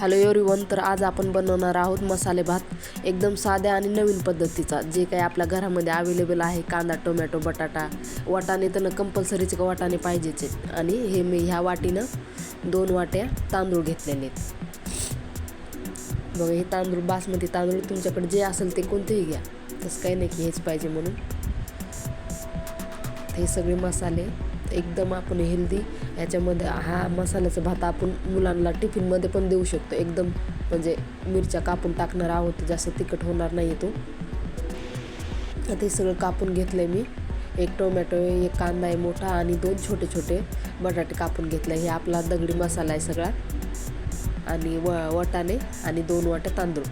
Hello everyone तर आज आपण बनवणार आहोत मसाले भात एकदम साध्या आणि नवीन पद्धतीचा जे काही आपल्या घरामध्ये अवेलेबल आहे कांदा टोमॅटो बटाटा वाटाणे तर कंपल्सरीचे का वाटाणे पाहिजेच. आहेत आणि हे मी ह्या वाटीनं दोन वाट्या तांदूळ घेतलेले आहेत. बघा हे तांदूळ बासमती तांदूळ तुमच्याकडे जे असेल ते कोणतेही घ्या. तसं काही नाही की हेच पाहिजे म्हणून. हे सगळे मसाले एकदम आपण हेल्दी याच्यामध्ये हा मसाल्याचा भात आपण मुलांना टिफिनमध्ये पण देऊ शकतो एकदम. म्हणजे मिरच्या कापून टाकणार आहोत जास्त तिखट होणार नाही तो. ते सगळं कापून घेतलं आहे मी. एक टोमॅटो आहे एक कांदा आहे मोठा आणि दोन छोटे छोटे बटाटे कापून घेतले. हे आपला दगडी मसाला आहे सगळा. आणि व वटाणे आणि दोन वाट्या तांदूळ.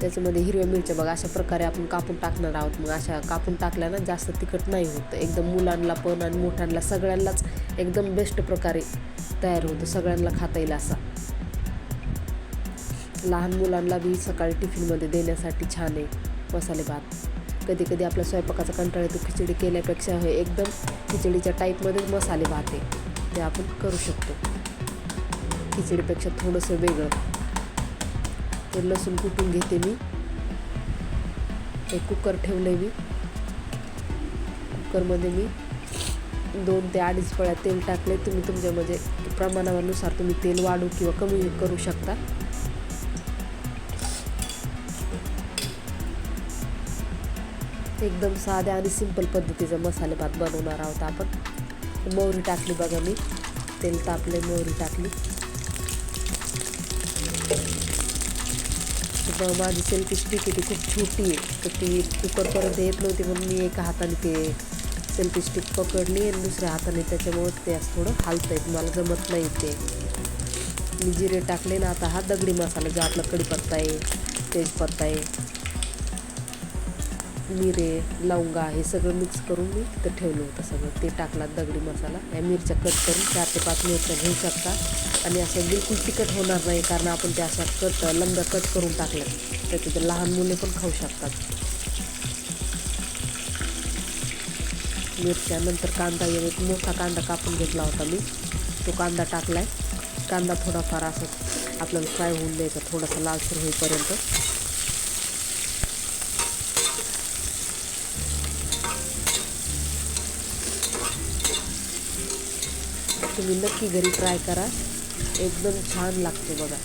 त्याच्यामध्ये हिरव्या मिरच्या बघा अशा प्रकारे आपण कापून टाकणार आहोत. मग अशा कापून टाकल्यानं जास्त तिखट नाही होत. एकदम मुलांना पण आणि मोठ्यांना सगळ्यांनाच एकदम बेस्ट प्रकारे तयार होतं. सगळ्यांना खाता येईल असा. लहान मुलांना बी सकाळी टिफिनमध्ये देण्यासाठी छान आहे मसाले भात. कधी कधी आपल्या स्वयंपाकाचा कंटाळा येतो. खिचडी केल्यापेक्षा हे एकदम खिचडीच्या टाईपमध्येच मसाले भात आहे. ते आपण करू शकतो. खिचडीपेक्षा थोडंसं वेगळं. ते लसूण कुटून घेते मी. ते कुकर ठेवलं मी. कुकरमध्ये मी दोन ते अडीच पळ्या तेल टाकले तुम्ही तुमच्या म्हणजे प्रमाणानुसार तुम्ही तेल वाढू किंवा कमी करू शकता. एकदम साध्या आणि सिंपल पद्धतीचा मसाले भात बनवणार आहोत आपण. मोहरी टाकली बघा मी. तेल तापले मोहरी टाकली. माझी सेल्फी स्टिक आहे ती खूप छोटी आहे. तर ती कुकरपर्यंत येत नव्हती म्हणून मी एका हाताने ते सेल्फी स्टिक पकडली आणि दुसऱ्या हाताने त्याच्यामुळं ते असं थोडं हालतं आहे मला जमत नाही ते. मी जिरे टाकले ना आता हा दगडी मसाला जो आपला कढीपत्ता आहे तेजपत्ता आहे मिरे लवंगा हे सगळं मिक्स करून मी तिथं ठेवलं होतं सगळं. ते टाकला दगडी मसाला. या मिरच्या कट करून चार ते पाच मिरच्या घेऊ शकता. आणि असं बिलकुल तिखट होणार नाही कारण आपण त्या अशा कट लंब्या कट करून टाकल्या. तर तिथं लहान मुले पण खाऊ शकतात. मिरच्या नंतर कांदा एक मोठा कांदा कापून घेतला होता मी. तो कांदा टाकला आहे कांदा थोडाफार असं आपल्याला फ्राय होऊन द्यायचा थोडासा लालसर होईपर्यंत. तुम्ही नक्की घरी ट्राय करा. एकदम छान लागते बघा.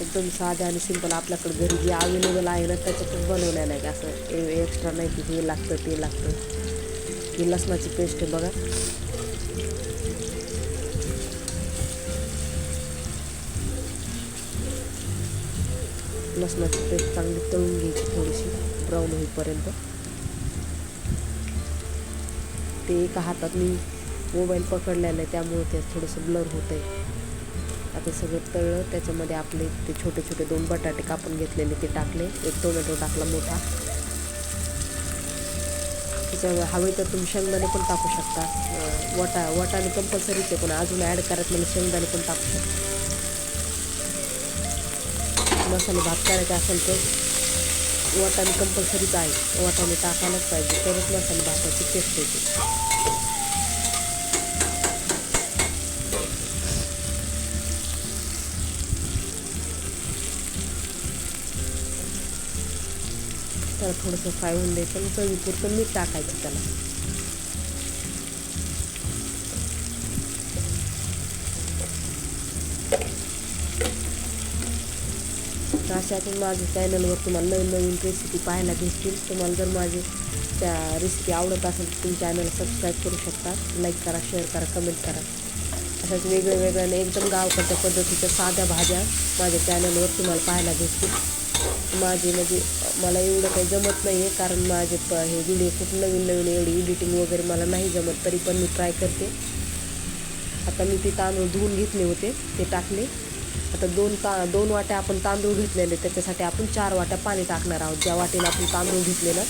एकदम साध्या आणि सिंपल आपल्याकडे घरी जे अवेलेबल आहे ना त्याच्यातच बनवल्या नाही का असं? एक्स्ट्रा नाही की हे लागतं ते लागतं. ही लसणाची पेस्ट आहे बघा. लसणाची पेस्ट चांगली तळून घ्यायची थोडीशी ब्राऊन होईपर्यंत. ते एका हातात मी मोबाईल पकडलेला आहे त्यामुळे ते थोडंसं ब्लर होतं आहे आता सगळं तळलं त्याच्यामध्ये आपले ते छोटे छोटे दोन बटाटे कापून घेतलेले ते टाकले. एक टोमॅटो टाकला मोठा. त्याच्यामुळे हवे तर तुम्ही शेंगदाणे पण टाकू शकता. वटा वटाने कंपल्सरीच आहे पण अजून ॲड करत मला शेंगदाणे पण टाकू शकता. मसाले भात करायचा असेल तर वाटाणे कंपल्सरीच आहे. वाटाणे टाकायलाच पाहिजे. तरच मसाले भाताची टेस्ट येते. त्याला थोडंसं फ्राय होऊन द्यायचं आणि चवीपुरतं मीठ टाकायचं त्याला. अशातून माझ्या चॅनलवर तुम्हाला नवीन नवीन रेसिपी पाहायला भेटतील. तुम्हाला जर माझे त्या रेसिपी आवडत असेल तर तुम्ही चॅनल सबस्क्राईब करू शकता. लाईक करा शेअर करा कमेंट करा. अशाच वेगळ्या वेगळ्या एकदम गावकडच्या पद्धतीच्या साध्या भाज्या माझ्या चॅनलवर तुम्हाला पाहायला भेटतील. माझे म्हणजे मला एवढं काही जमत नाही आहे कारण माझे प हे व्हिडिओ खूप नवीन नवीन एवढी एडिटिंग वगैरे मला नाही जमत तरी पण मी ट्राय करते. आता मी ते तांदूळ धुवून घेतले होते ते टाकले. आता दोन ता दोन वाट्या आपण तांदूळ घेतलेले त्याच्यासाठी आपण चार वाट्या पाणी टाकणार आहोत. ज्या वाटेला आपण तांदूळ घेतलेलं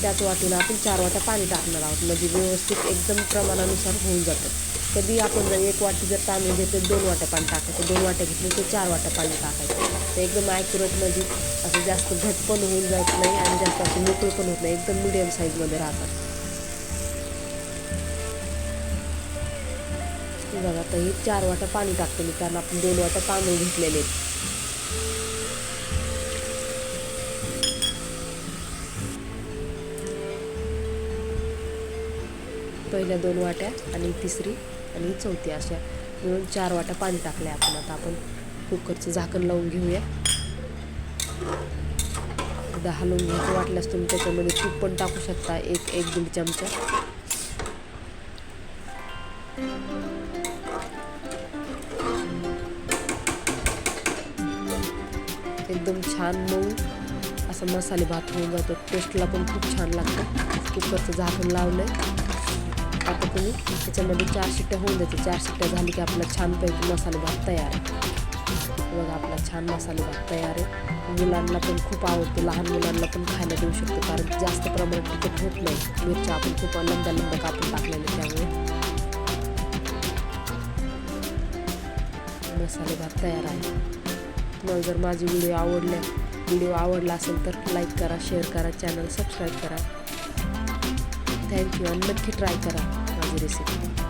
त्याच वाटीला आपण चार वाट्या पाणी टाकणार आहोत. म्हणजे व्यवस्थित एकदम प्रमाणानुसार होऊन जातं. कधी आपण जर एक वाटी जर तांदूळ घेतले दोन वाट्या पाणी टाकायचं. दोन वाट्या घेतले तर चार वाट्या पाणी टाकायचं. तर एकदम ॲक्युरेटमध्ये असं जास्त घट पण होऊन जात नाही आणि जास्त असं मोकळं पण होत नाही. एकदम मिडियम साईजमध्ये राहतात. बघा आता हे चार वाटा पाणी टाकते मी कारण आपण दोन वाटा तांदूळ घेतलेले आहेत. पहिल्या दोन वाट्या आणि तिसरी आणि चौथी अशा मिळून चार वाट्या पाणी टाकले आपण. आता आपण कुकरचं झाकण लावून घेऊया. एकदा हलवून घ्यायचं वाटल्यास तुम्ही त्याच्यामध्ये तूप पण टाकू शकता एक एक दीड चमचा. एकदम छान मऊ असा मसाले भात होऊन जातो. टेस्टला पण खूप छान लागतं. कुकरचं झाकण लावलंय. आता तुम्ही त्याच्यामध्ये चार शिट्ट्या होऊन द्यायचे चार शिट्ट्या झाली की आपला छानपैकी मसाले भात तयार आहे. बघा आपला छान मसाले भात तयार आहे. मुलांना पण खूप आवडतो लहान मुलांना पण खायला देऊ शकतो कारण जास्त प्रमाणात तिखट होत नाही. मिरच्या आपण खूप लंब्या लंब्या कापून टाकलेले त्यामुळे. मसाले भात तयार आहे. तुम्हाला जर माझी व्हिडिओ आवडल्या व्हिडिओ आवडला असेल तर लाईक करा शेअर करा चॅनल सबस्क्राईब करा. थँक्यू आणि नक्की ट्राय करा माझी रेसिपी